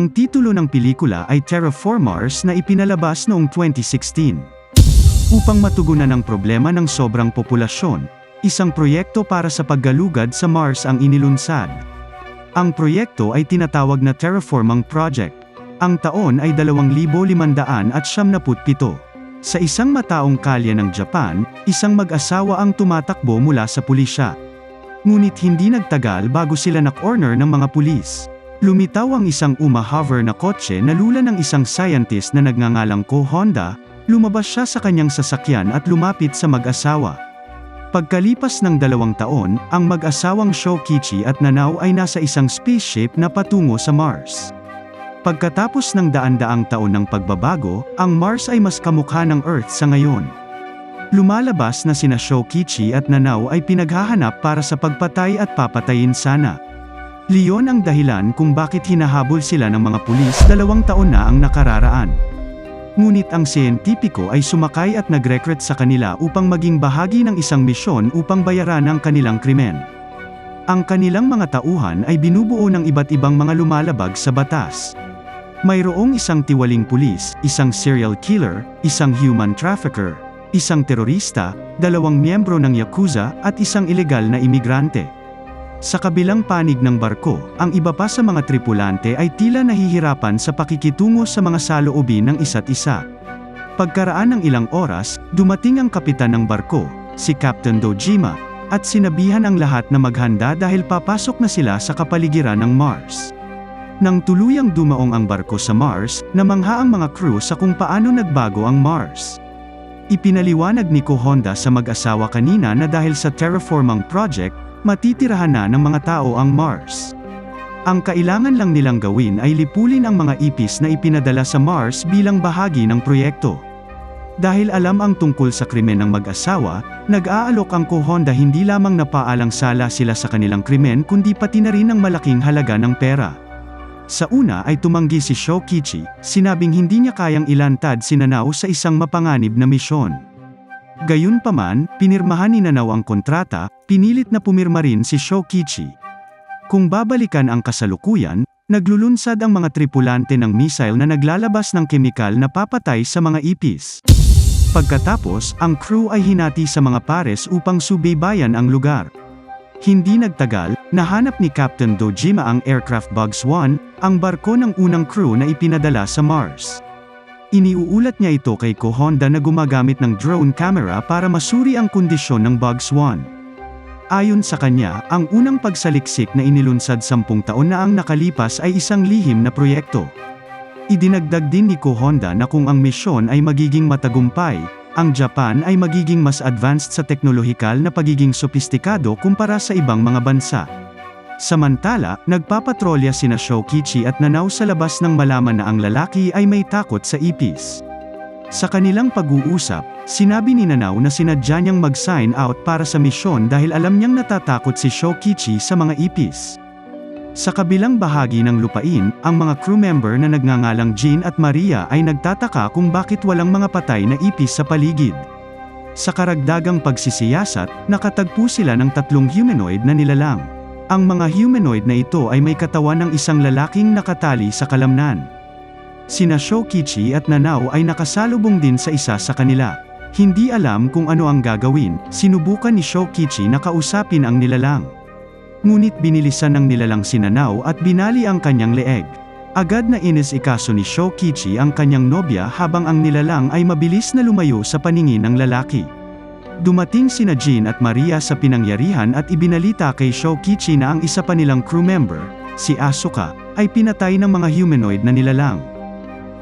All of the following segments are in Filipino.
Ang titulo ng pelikula ay Terraformars na ipinalabas noong 2016. Upang matugunan ang problema ng sobrang populasyon, isang proyekto para sa paggalugad sa Mars ang inilunsad. Ang proyekto ay tinatawag na Terraforming Project. Ang taon ay 2,577. Sa isang mataong kalye ng Japan, isang mag-asawa ang tumatakbo mula sa pulisya. Ngunit hindi nagtagal bago sila na-corner ng mga pulis. Lumitaw ang isang uma-hover na kotse na lula ng isang scientist na nagngangalang Ko Honda, lumabas siya sa kanyang sasakyan at lumapit sa mag-asawa. Pagkalipas ng dalawang taon, ang mag-asawang Shokichi at Nanao ay nasa isang spaceship na patungo sa Mars. Pagkatapos ng daan-daang taon ng pagbabago, ang Mars ay mas kamukha ng Earth sa ngayon. Lumalabas na sina Shokichi at Nanao ay pinaghahanap para sa pagpatay at papatayin sana. Leon ang dahilan kung bakit hinahabol sila ng mga pulis dalawang taon na ang nakararaan. Ngunit ang siyentipiko ay sumakay at nag-recruit sa kanila upang maging bahagi ng isang misyon upang bayaran ang kanilang krimen. Ang kanilang mga tauhan ay binubuo ng iba't ibang mga lumalabag sa batas. Mayroong isang tiwaling pulis, isang serial killer, isang human trafficker, isang terorista, dalawang miyembro ng Yakuza, at isang ilegal na imigrante. Sa kabilang panig ng barko, ang iba pa sa mga tripulante ay tila nahihirapan sa pakikitungo sa mga saloobin ng isa't isa. Pagkaraan ng ilang oras, dumating ang kapitan ng barko, si Captain Dojima, at sinabihan ang lahat na maghanda dahil papasok na sila sa kapaligiran ng Mars. Nang tuluyang dumaong ang barko sa Mars, namangha ang mga crew sa kung paano nagbago ang Mars. Ipinaliwanag ni Ko Honda sa mag-asawa kanina na dahil sa terraforming project, matitirahan na ng mga tao ang Mars. Ang kailangan lang nilang gawin ay lipulin ang mga ipis na ipinadala sa Mars bilang bahagi ng proyekto. Dahil alam ang tungkol sa krimen ng mag-asawa, nag-aalok ang Ko Honda hindi lamang napaalang sala sila sa kanilang krimen kundi pati na rin ng malaking halaga ng pera. Sa una ay tumanggi si Shokichi, sinabing hindi niya kayang ilantad si Nanao sa isang mapanganib na misyon. Gayunpaman, pinirmahan ni Nanao ang kontrata, pinilit na pumirma rin si Shokichi. Kung babalikan ang kasalukuyan, naglulunsad ang mga tripulante ng missile na naglalabas ng kemikal na papatay sa mga ipis. Pagkatapos, ang crew ay hinati sa mga pares upang subaybayan ang lugar. Hindi nagtagal, nahanap ni Captain Dojima ang aircraft Bugs 1, ang barko ng unang crew na ipinadala sa Mars. Iniuulat niya ito kay Ko Honda na gumagamit ng drone camera para masuri ang kondisyon ng Bugs 1. Ayon sa kanya, ang unang pagsaliksik na inilunsad sampung taon na ang nakalipas ay isang lihim na proyekto. Idinagdag din ni Ko Honda na kung ang misyon ay magiging matagumpay, ang Japan ay magiging mas advanced sa teknolohikal na pagiging sopistikado kumpara sa ibang mga bansa. Samantala, nagpapatrolya sina Shokichi at Nanao sa labas nang malaman na ang lalaki ay may takot sa ipis. Sa kanilang pag-uusap, sinabi ni Nanao na sinadya niyang mag-sign out para sa misyon dahil alam niyang natatakot si Shokichi sa mga ipis. Sa kabilang bahagi ng lupain, ang mga crew member na nagngangalang Jean at Maria ay nagtataka kung bakit walang mga patay na ipis sa paligid. Sa karagdagang pagsisiyasat, nakatagpo sila ng tatlong humanoid na nilalang. Ang mga humanoid na ito ay may katawan ng isang lalaking nakatali sa kalamnan. Sina Shokichi at Nanao ay nakasalubong din sa isa sa kanila. Hindi alam kung ano ang gagawin, sinubukan ni Shokichi na kausapin ang nilalang. Ngunit binilisan ng nilalang sinanaw at binali ang kanyang leeg. Agad na inis ikaso ni Shokichi ang kanyang nobya habang ang nilalang ay mabilis na lumayo sa paningin ng lalaki. Dumating sina Jean at Maria sa pinangyarihan at ibinalita kay Shokichi na ang isa pa nilang crew member, si Asuka, ay pinatay ng mga humanoid na nilalang.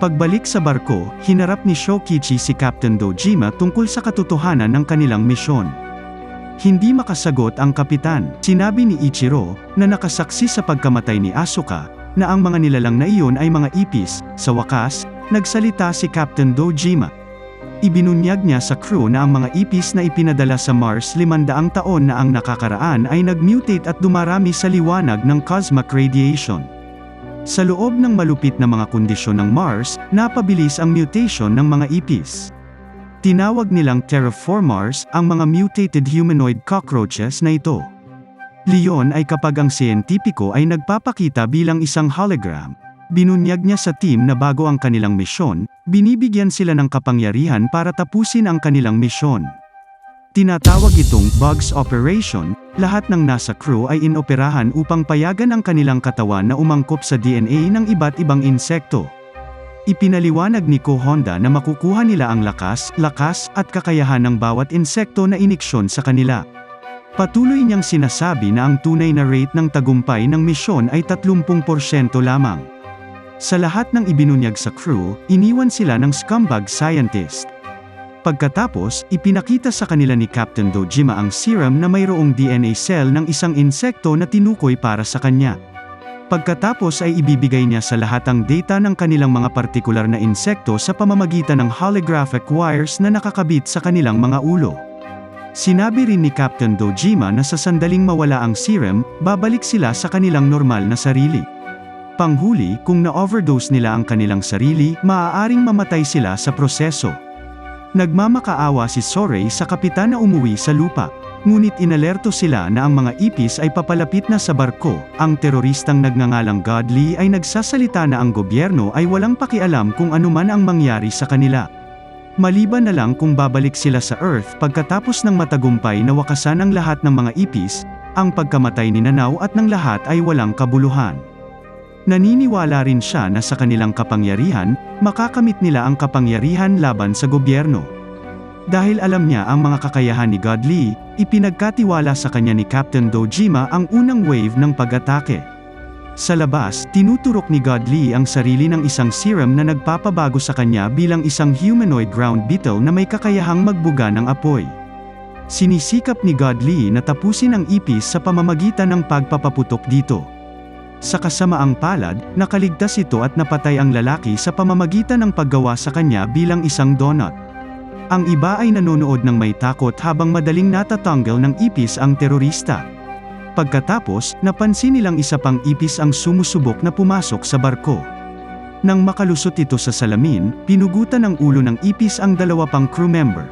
Pagbalik sa barko, hinarap ni Shokichi si Captain Dojima tungkol sa katotohanan ng kanilang misyon. Hindi makasagot ang kapitan. Sinabi ni Ichiro, na nakasaksi sa pagkamatay ni Asuka, na ang mga nilalang na iyon ay mga ipis. Sa wakas, nagsalita si Captain Dojima. Ibinunyag niya sa crew na ang mga ipis na ipinadala sa Mars limandaang taon na ang nakakaraan ay nagmutate at dumarami sa liwanag ng cosmic radiation. Sa loob ng malupit na mga kondisyon ng Mars, napabilis ang mutation ng mga ipis. Tinawag nilang terraformers ang mga mutated humanoid cockroaches na ito. Leon ay kapag ang siyentipiko ay nagpapakita bilang isang hologram. Binunyag niya sa team na bago ang kanilang misyon, binibigyan sila ng kapangyarihan para tapusin ang kanilang misyon. Tinatawag itong bugs operation, lahat ng nasa crew ay inoperahan upang payagan ang kanilang katawan na umangkop sa DNA ng iba't ibang insekto. Ipinaliwanag ni Ko Honda na makukuha nila ang lakas, lakas, at kakayahan ng bawat insekto na iniksyon sa kanila. Patuloy niyang sinasabi na ang tunay na rate ng tagumpay ng misyon ay 30% lamang. Sa lahat ng ibinunyag sa crew, iniwan sila ng scumbag scientist. Pagkatapos, ipinakita sa kanila ni Captain Dojima ang serum na mayroong DNA cell ng isang insekto na tinukoy para sa kanya. Pagkatapos ay ibibigay niya sa lahat ang data ng kanilang mga partikular na insekto sa pamamagitan ng holographic wires na nakakabit sa kanilang mga ulo. Sinabi rin ni Captain Dojima na sa sandaling mawala ang serum, babalik sila sa kanilang normal na sarili. Panghuli, kung na-overdose nila ang kanilang sarili, maaaring mamatay sila sa proseso. Nagmamakaawa si Sorey sa kapitan na umuwi sa lupa. Ngunit inalerto sila na ang mga ipis ay papalapit na sa barko. Ang teroristang nagngangalang Godly ay nagsasalita na ang gobyerno ay walang pakialam kung anuman ang mangyari sa kanila. Maliban na lang kung babalik sila sa Earth pagkatapos ng matagumpay na wakasan ang lahat ng mga ipis, ang pagkamatay ni Nanaw at ng lahat ay walang kabuluhan. Naniniwala rin siya na sa kanilang kapangyarihan, makakamit nila ang kapangyarihan laban sa gobyerno. Dahil alam niya ang mga kakayahan ni God Lee, ipinagkatiwala sa kanya ni Captain Dojima ang unang wave ng pag-atake. Sa labas, tinuturok ni God Lee ang sarili ng isang serum na nagpapabago sa kanya bilang isang humanoid ground beetle na may kakayahang magbuga ng apoy. Sinisikap ni God Lee na tapusin ang ipis sa pamamagitan ng pagpapaputok dito. Sa kasamaang palad, nakaligtas ito at napatay ang lalaki sa pamamagitan ng paggawa sa kanya bilang isang donut. Ang iba ay nanonood ng may takot habang madaling natatanggal ng ipis ang terorista. Pagkatapos, napansin nilang isa pang ipis ang sumusubok na pumasok sa barko. Nang makalusot ito sa salamin, pinugutan ng ulo ng ipis ang dalawa pang crew member.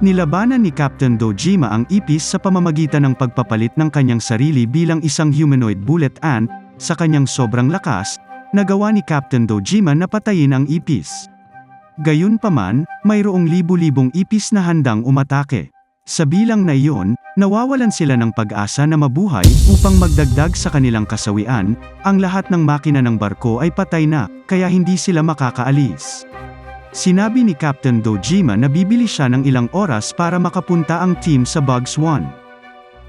Nilabanan ni Captain Dojima ang ipis sa pamamagitan ng pagpapalit ng kanyang sarili bilang isang humanoid bullet ant, sa kanyang sobrang lakas, nagawa ni Captain Dojima na patayin ang ipis. Gayunpaman, mayroong libu-libong ipis na handang umatake. Sa bilang na iyon, nawawalan sila ng pag-asa na mabuhay upang magdagdag sa kanilang kasawian, ang lahat ng makina ng barko ay patay na, kaya hindi sila makakaalis. Sinabi ni Captain Dojima na bibili siya ng ilang oras para makapunta ang team sa Bugs 1.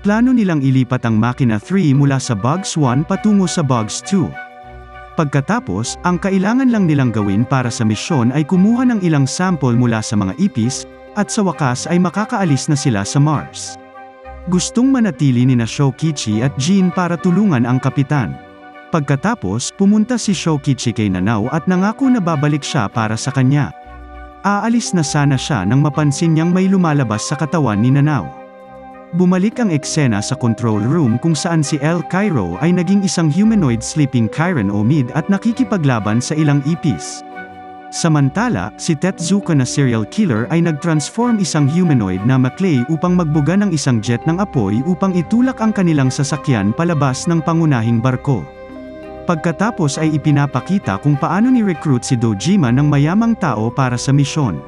Plano nilang ilipat ang Makina 3 mula sa Bugs 1 patungo sa Bugs 2. Pagkatapos, ang kailangan lang nilang gawin para sa misyon ay kumuha ng ilang sample mula sa mga ipis, at sa wakas ay makakaalis na sila sa Mars. Gustong manatili ni na Shokichi at Jean para tulungan ang kapitan. Pagkatapos, pumunta si Shokichi kay Nanao at nangako na babalik siya para sa kanya. Aalis na sana siya nang mapansin niyang may lumalabas sa katawan ni Nanao. Bumalik ang eksena sa control room kung saan si El Cairo ay naging isang humanoid sleeping Chiron Omid at nakikipaglaban sa ilang ipis. Samantala, si Tetsuka na serial killer ay nag-transform isang humanoid na Maclay upang magbuga ng isang jet ng apoy upang itulak ang kanilang sasakyan palabas ng pangunahing barko. Pagkatapos ay ipinapakita kung paano ni-recruit si Dojima ng mayamang tao para sa misyon.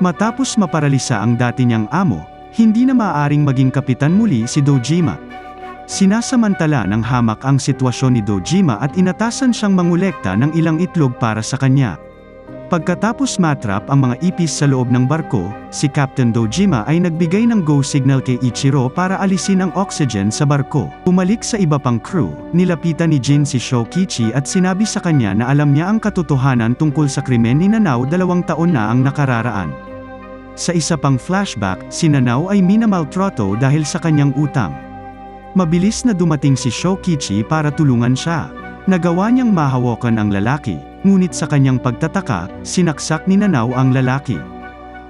Matapos maparalisa ang dati niyang amo, hindi na maaaring maging kapitan muli si Dojima. Sinasamantala ng hamak ang sitwasyon ni Dojima at inatasan siyang mangulekta ng ilang itlog para sa kanya. Pagkatapos matrap ang mga ipis sa loob ng barko, si Captain Dojima ay nagbigay ng go signal kay Ichiro para alisin ang oxygen sa barko. Pumalik sa iba pang crew, nilapitan ni Jin si Shokichi at sinabi sa kanya na alam niya ang katotohanan tungkol sa krimen ni Nanao dalawang taon na ang nakararaan. Sa isa pang flashback, si Nanao ay minamaltrato dahil sa kanyang utang. Mabilis na dumating si Shokichi para tulungan siya. Nagawa niyang mahawakan ang lalaki, ngunit sa kanyang pagtataka, sinaksak ni Nanao ang lalaki.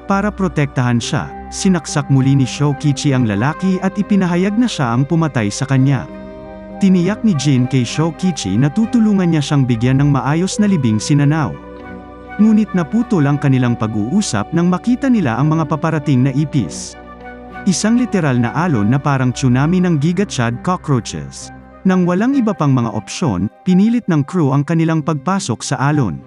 Para protektahan siya, sinaksak muli ni Shokichi ang lalaki at ipinahayag na siya ang pumatay sa kanya. Tiniyak ni Jin kay Shokichi na tutulungan niya siyang bigyan ng maayos na libing si Nanao. Ngunit naputol ang kanilang pag-uusap nang makita nila ang mga paparating na ipis. Isang literal na alon na parang tsunami ng gigachad cockroaches. Nang walang iba pang mga opsyon, pinilit ng crew ang kanilang pagpasok sa alon.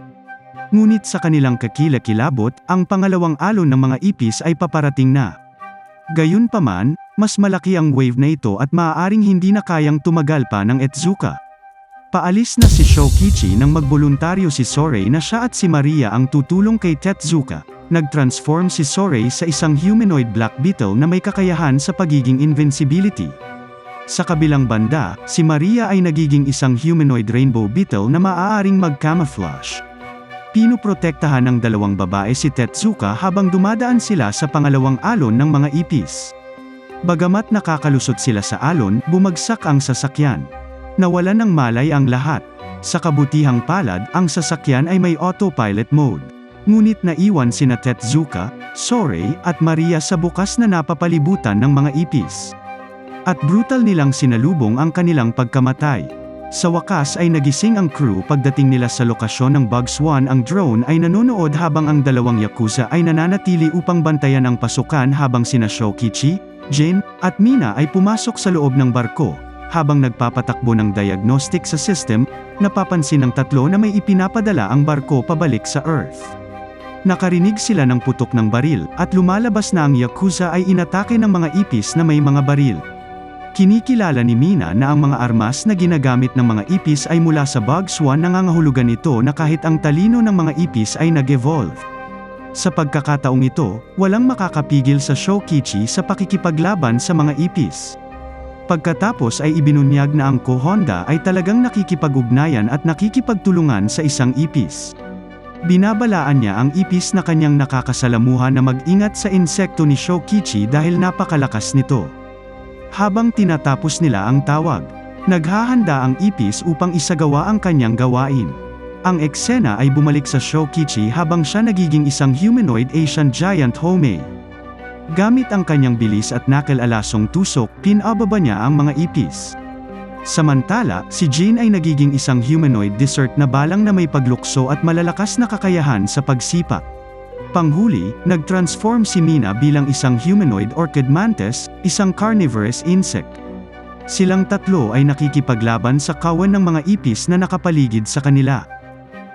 Ngunit sa kanilang kakilakilabot, ang pangalawang alon ng mga ipis ay paparating na. Gayunpaman, mas malaki ang wave na ito at maaaring hindi na kayang tumagal pa ng Etsuka. Paalis na si Shokichi nang magboluntaryo si Sorey na siya at si Maria ang tutulong kay Tetsuka. Nag-transform si Sorey sa isang humanoid black beetle na may kakayahan sa pagiging invincibility. Sa kabilang banda, si Maria ay nagiging isang humanoid rainbow beetle na maaaring mag-camouflage. Pinoprotektahan ng dalawang babae si Tetsuka habang dumadaan sila sa pangalawang alon ng mga ipis. Bagamat nakakalusot sila sa alon, bumagsak ang sasakyan. Nawalan ng malay ang lahat. Sa kabutihang palad, ang sasakyan ay may autopilot mode. Ngunit naiwan sina Tetsuka, Sorey, at Maria sa bukas na napapalibutan ng mga ipis. At brutal nilang sinalubong ang kanilang pagkamatay. Sa wakas ay nagising ang crew pagdating nila sa lokasyon ng Bugs One ang drone ay nanonood habang ang dalawang Yakuza ay nananatili upang bantayan ang pasukan habang sina Shokichi, Jin, at Mina ay pumasok sa loob ng barko. Habang nagpapatakbo ng diagnostic sa system, napapansin ng tatlo na may ipinapadala ang barko pabalik sa Earth. Nakarinig sila ng putok ng baril, at lumalabas na ang Yakuza ay inatake ng mga ipis na may mga baril. Kinikilala ni Mina na ang mga armas na ginagamit ng mga ipis ay mula sa Bugs One nangangahulugan ito na kahit ang talino ng mga ipis ay nag-evolve. Sa pagkakataong ito, walang makakapigil sa Shokichi sa pakikipaglaban sa mga ipis. Pagkatapos ay ibinunyag na ang Ko-Honda ay talagang nakikipag-ugnayan at nakikipagtulungan sa isang ipis. Binabalaan niya ang ipis na kanyang nakakasalamuhan na mag-ingat sa insekto ni Shokichi dahil napakalakas nito. Habang tinatapos nila ang tawag, naghahanda ang ipis upang isagawa ang kanyang gawain. Ang eksena ay bumalik sa Shokichi habang siya nagiging isang humanoid Asian giant Homei. Gamit ang kanyang bilis at nakal-alasong tusok, pinababa niya ang mga ipis. Samantala, si Jin ay nagiging isang humanoid desert na balang na may paglukso at malalakas na kakayahan sa pagsipak. Panghuli, nag-transform si Mina bilang isang humanoid orchid mantis, isang carnivorous insect. Silang tatlo ay nakikipaglaban sa kawan ng mga ipis na nakapaligid sa kanila.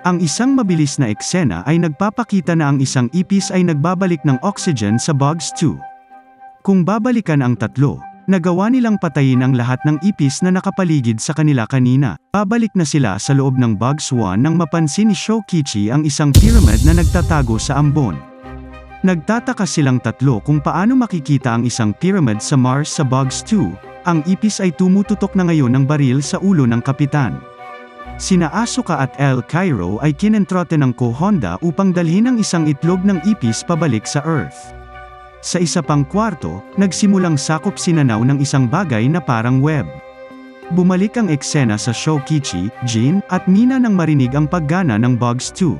Ang isang mabilis na eksena ay nagpapakita na ang isang ipis ay nagbabalik ng oxygen sa Bugs 2. Kung babalikan ang tatlo, nagawa nilang patayin ang lahat ng ipis na nakapaligid sa kanila kanina. Babalik na sila sa loob ng Bugs 1 nang mapansin ni Shokichi ang isang pyramid na nagtatago sa ambon. Nagtataka silang tatlo kung paano makikita ang isang pyramid sa Mars sa Bugs 2. Ang ipis ay tumututok na ngayon ng baril sa ulo ng kapitan. Sina Asuka at El Cairo ay kinentrote ng Ko-Honda upang dalhin ang isang itlog ng ipis pabalik sa Earth. Sa isa pang kwarto, nagsimulang sakop sinanaw ng isang bagay na parang web. Bumalik ang eksena sa Shokichi, Jin, at Mina nang marinig ang paggana ng Bugs 2.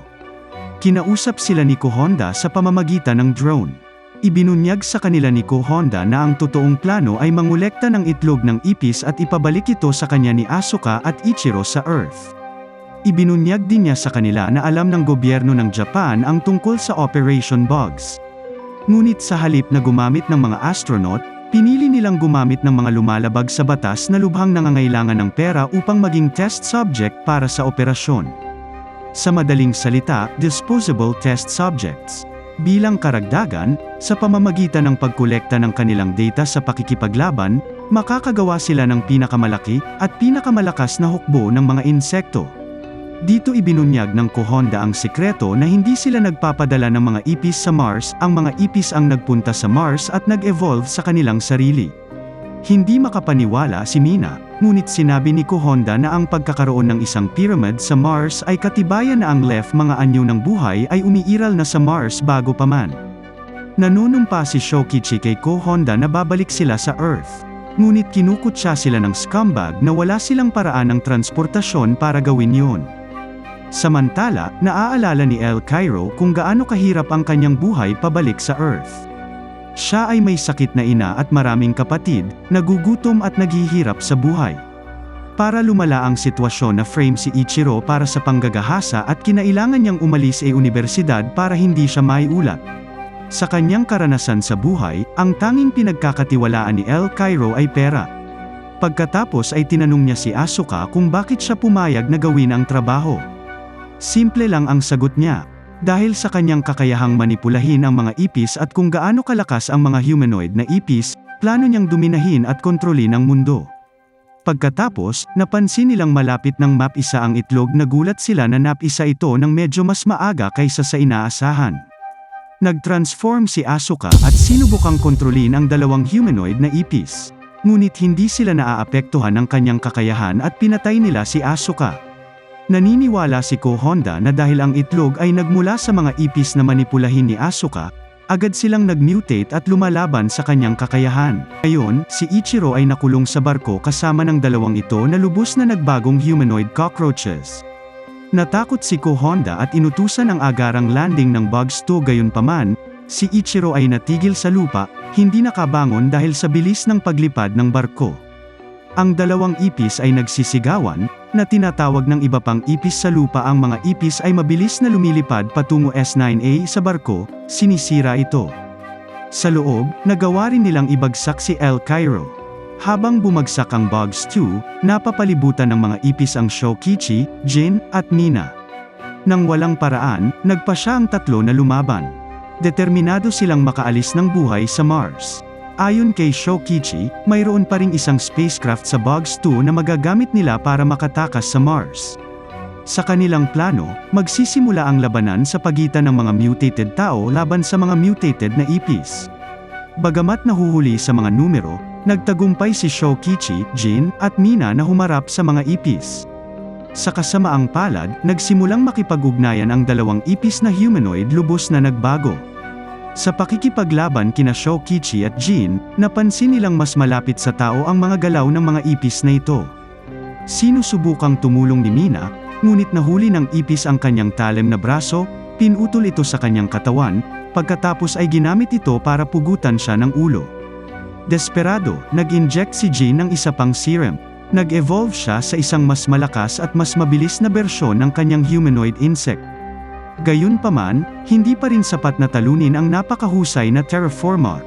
Kinausap sila ni Ko-Honda sa pamamagitan ng drone. Ibinunyag sa kanila ni Ko-Honda na ang totoong plano ay mangolekta ng itlog ng ipis at ipabalik ito sa kanya ni Asuka at Ichiro sa Earth. Ibinunyag din niya sa kanila na alam ng gobyerno ng Japan ang tungkol sa Operation Bugs. Ngunit sa halip na gumamit ng mga astronaut, pinili nilang gumamit ng mga lumalabag sa batas na lubhang nangangailangan ng pera upang maging test subject para sa operasyon. Sa madaling salita, disposable test subjects. Bilang karagdagan, sa pamamagitan ng pagkolekta ng kanilang data sa pakikipaglaban, makakagawa sila ng pinakamalaki at pinakamalakas na hukbo ng mga insekto. Dito ibinunyag ng Ko-Honda ang sikreto na hindi sila nagpapadala ng mga ipis sa Mars, ang mga ipis ang nagpunta sa Mars at nag-evolve sa kanilang sarili. Hindi makapaniwala si Mina, ngunit sinabi ni Ko-Honda na ang pagkakaroon ng isang pyramid sa Mars ay katibayan na ang left mga anyo ng buhay ay umiiral na sa Mars bago pa man. Nanunumpa si Shokichi kay Ko-Honda na babalik sila sa Earth. Ngunit kinukutsa sila ng scumbag na wala silang paraan ng transportasyon para gawin yon. Samantala, naaalala ni El Cairo kung gaano kahirap ang kanyang buhay pabalik sa Earth. Siya ay may sakit na ina at maraming kapatid, nagugutom at naghihirap sa buhay. Para lumala ang sitwasyon na frame si Ichiro para sa panggagahasa at kinailangan niyang umalis ay universidad para hindi siya maiulat. Sa kanyang karanasan sa buhay, ang tanging pinagkakatiwalaan ni El Cairo ay pera. Pagkatapos ay tinanong niya si Asuka kung bakit siya pumayag na gawin ang trabaho. Simple lang ang sagot niya, dahil sa kanyang kakayahang manipulahin ang mga ipis at kung gaano kalakas ang mga humanoid na ipis, plano niyang dominahin at kontrolin ang mundo. Pagkatapos, napansin nilang malapit ng map isa ang itlog nagulat sila na nap isa ito ng medyo mas maaga kaysa sa inaasahan. Nag-transform si Asuka at sinubukang kontrolin ang dalawang humanoid na ipis. Ngunit hindi sila naaapektuhan ng kanyang kakayahan at pinatay nila si Asuka. Naniniwala si Ko Honda na dahil ang itlog ay nagmula sa mga ipis na manipulahin ni Asuka, agad silang nag-mutate at lumalaban sa kanyang kakayahan. Ngayon, si Ichiro ay nakulong sa barko kasama ng dalawang ito na lubos na nagbagong humanoid cockroaches. Natakot si Ko Honda at inutusan ang agarang landing ng Bugs 2 gayunpaman, si Ichiro ay natigil sa lupa, hindi nakabangon dahil sa bilis ng paglipad ng barko. Ang dalawang ipis ay nagsisigawan, na tinatawag ng iba pang ipis sa lupa ang mga ipis ay mabilis na lumilipad patungo S9A sa barko, sinisira ito. Sa loob, nagawa rin nilang ibagsak si El Cairo. Habang bumagsak ang Bugs 2, napapalibutan ng mga ipis ang Shokichi, Jin, at Mina. Nang walang paraan, nagpa siya ang tatlo na lumaban. Determinado silang makaalis ng buhay sa Mars. Ayon kay Shokichi, mayroon pa ring isang spacecraft sa Bugs 2 na magagamit nila para makatakas sa Mars. Sa kanilang plano, magsisimula ang labanan sa pagitan ng mga mutated tao laban sa mga mutated na ipis. Bagamat nahuhuli sa mga numero, nagtagumpay si Shokichi, Jin, at Mina na humarap sa mga ipis. Sa kasamaang palad, nagsimulang makipag-ugnayan ang dalawang ipis na humanoid lubos na nagbago. Sa pakikipaglaban kina Shokichi at Jin, napansin nilang mas malapit sa tao ang mga galaw ng mga ipis na ito. Sinusubukang tumulong ni Mina, ngunit nahuli ng ipis ang kanyang talem na braso, pinutol ito sa kanyang katawan, pagkatapos ay ginamit ito para pugutan siya ng ulo. Desperado, nag-inject si Jin ng isa pang serum. Nag-evolve siya sa isang mas malakas at mas mabilis na bersyon ng kanyang humanoid insect. Gayunpaman, hindi pa rin sapat na talunin ang napakahusay na terraformer.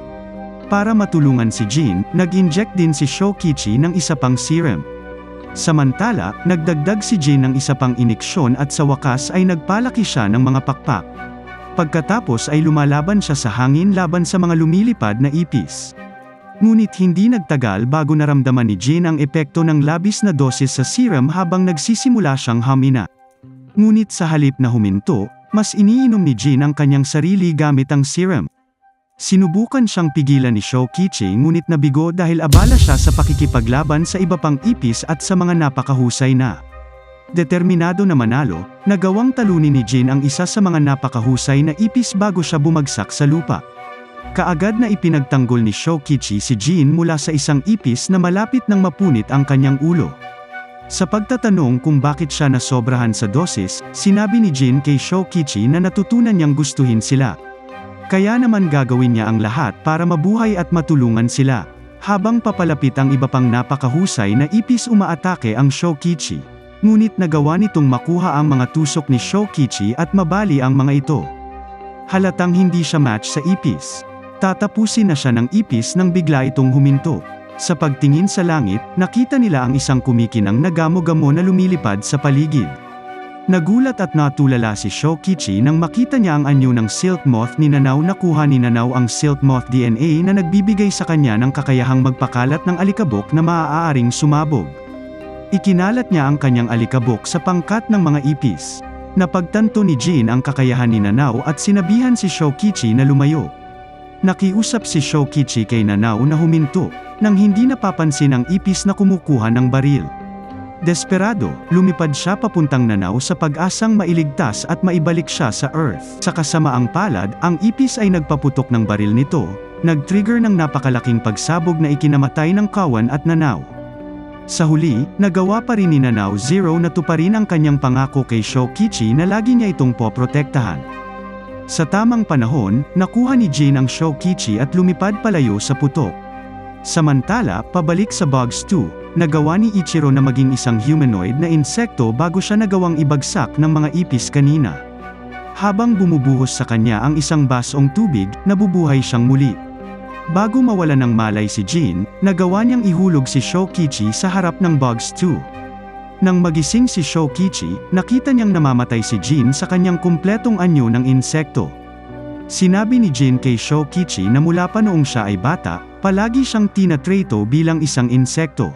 Para matulungan si Jin, nag-inject din si Shokichi ng isa pang serum. Samantala, nagdagdag si Jin ng isa pang iniksyon at sa wakas ay nagpalaki siya ng mga pakpak. Pagkatapos ay lumalaban siya sa hangin laban sa mga lumilipad na ipis. Ngunit hindi nagtagal bago naramdaman ni Jin ang epekto ng labis na dosis sa serum habang nagsisimula siyang hamina. Ngunit sa halip na huminto, mas iniinom ni Jin ang kanyang sarili gamit ang serum. Sinubukan siyang pigilan ni Shokichi ngunit nabigo dahil abala siya sa pakikipaglaban sa iba pang ipis at sa mga napakahusay na. Determinado na manalo, nagawang talunin ni Jin ang isa sa mga napakahusay na ipis bago siya bumagsak sa lupa. Kaagad na ipinagtanggol ni Shokichi si Jin mula sa isang ipis na malapit nang mapunit ang kanyang ulo. Sa pagtatanong kung bakit siya nasobrahan sa dosis, sinabi ni Jin kay Shokichi na natutunan niyang gustuhin sila. Kaya naman gagawin niya ang lahat para mabuhay at matulungan sila. Habang papalapit ang iba pang napakahusay na ipis umaatake ang Shokichi. Ngunit nagawa nitong makuha ang mga tusok ni Shokichi at mabali ang mga ito. Halatang hindi siya match sa ipis. Tatapusin na siya ng ipis nang bigla itong huminto. Sa pagtingin sa langit, nakita nila ang isang kumikinang nagamo-gamo na lumilipad sa paligid. Nagulat at natulala si Shokichi nang makita niya ang anyo ng silk moth ni Nanaw nakuha ni Nanaw ang silk moth DNA na nagbibigay sa kanya ng kakayahang magpakalat ng alikabok na maaaring sumabog. Ikinalat niya ang kanyang alikabok sa pangkat ng mga ipis. Napagtanto ni Jin ang kakayahan ni Nanaw at sinabihan si Shokichi na lumayo. Nakiusap si Shokichi kay Nanao na huminto, nang hindi napapansin ang ipis na kumukuha ng baril. Desperado, lumipad siya papuntang Nanao sa pag-asang mailigtas at maibalik siya sa Earth. Sa kasamaang palad, ang ipis ay nagpaputok ng baril nito, nag-trigger ng napakalaking pagsabog na ikinamatay ng kawan at Nanao. Sa huli, nagawa pa rin ni Nanao Zero na tuparin ang kanyang pangako kay Shokichi na lagi niya itong poprotektahan. Sa tamang panahon, nakuha ni Jin ang Shokichi at lumipad palayo sa putok. Samantala, pabalik sa Bugs 2, nagawa ni Ichiro na maging isang humanoid na insekto bago siya nagawang ibagsak ng mga ipis kanina. Habang bumubuhos sa kanya ang isang basong tubig, nabubuhay siyang muli. Bago mawala ng malay si Jin, nagawa niyang ihulog si Shokichi sa harap ng Bugs 2. Nang magising si Shokichi, nakita niyang namamatay si Jin sa kanyang kumpletong anyo ng insekto. Sinabi ni Jin kay Shokichi na mula pa noong siya ay bata, palagi siyang tinatrato bilang isang insekto.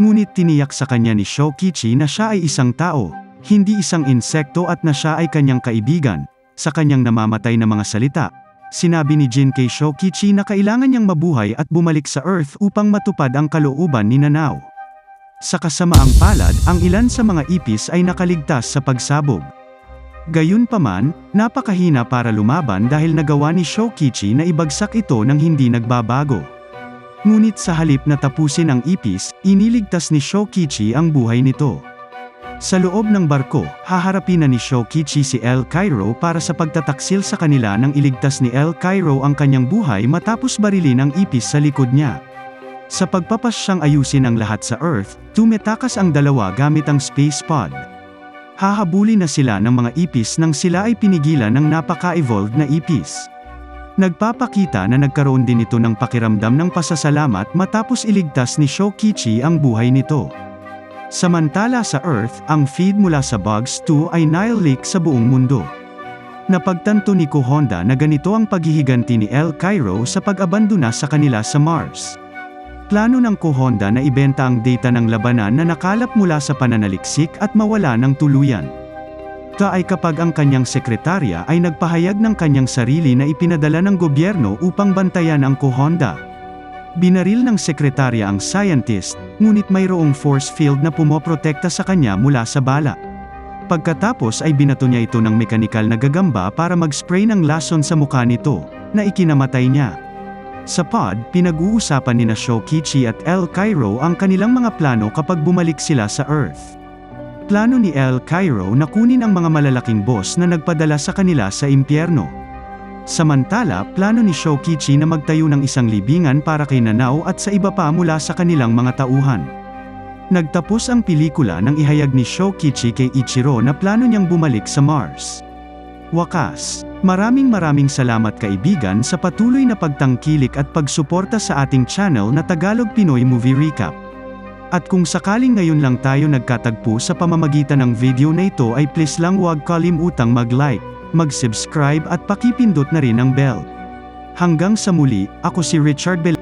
Ngunit tiniyak sa kanya ni Shokichi na siya ay isang tao, hindi isang insekto at na siya ay kanyang kaibigan. Sa kanyang namamatay na mga salita, sinabi ni Jin kay Shokichi na kailangan niyang mabuhay at bumalik sa Earth upang matupad ang kalooban ni Nanao. Sa kasamaang palad, ang ilan sa mga ipis ay nakaligtas sa pagsabog. Gayunpaman, napakahina para lumaban dahil nagawa ni Shokichi na ibagsak ito ng hindi nagbabago. Ngunit sa halip na tapusin ang ipis, iniligtas ni Shokichi ang buhay nito. Sa loob ng barko, haharapin na ni Shokichi si El Cairo para sa pagtataksil sa kanila nang iligtas ni El Cairo ang kanyang buhay matapos barilin ang ipis sa likod niya. Sa pagpapasyang ayusin ang lahat sa Earth, tumetakas ang dalawa gamit ang space pod. Hahabulin na sila ng mga ipis nang sila ay pinigilan ng napaka-evolved na ipis. Nagpapakita na nagkaroon din ito ng pakiramdam ng pasasalamat matapos iligtas ni Shokichi ang buhay nito. Samantala sa Earth, ang feed mula sa Bugs 2 ay Nile Lake sa buong mundo. Napagtanto ni Ko Honda na ganito ang paghihiganti ni El Cairo sa pag-abandona sa kanila sa Mars. Plano ng Ko Honda na ibenta ang data ng labanan na nakalap mula sa pananaliksik at mawala ng tuluyan. Ta ay kapag ang kanyang sekretarya ay nagpahayag ng kanyang sarili na ipinadala ng gobyerno upang bantayan ang Ko Honda. Binaril ng sekretarya ang scientist, ngunit mayroong force field na pumoprotekta sa kanya mula sa bala. Pagkatapos ay binato niya ito ng mekanikal na gagamba para mag-spray ng lason sa mukha nito, na ikinamatay niya. Sa pod, pinag-uusapan ni na Shokichi at El Cairo ang kanilang mga plano kapag bumalik sila sa Earth. Plano ni El Cairo na kunin ang mga malalaking boss na nagpadala sa kanila sa impyerno. Samantala, plano ni Shokichi na magtayo ng isang libingan para kay Nanao at sa iba pa mula sa kanilang mga tauhan. Nagtapos ang pelikula nang ihayag ni Shokichi kay Ichiro na plano niyang bumalik sa Mars. Wakas, maraming maraming salamat kaibigan sa patuloy na pagtangkilik at pagsuporta sa ating channel na Tagalog Pinoy Movie Recap. At kung sakaling ngayon lang tayo nagkatagpo sa pamamagitan ng video na ito ay please lang huwag kalimutang mag-like, mag-subscribe at pakipindot na rin ang bell. Hanggang sa muli, ako si Richard Bel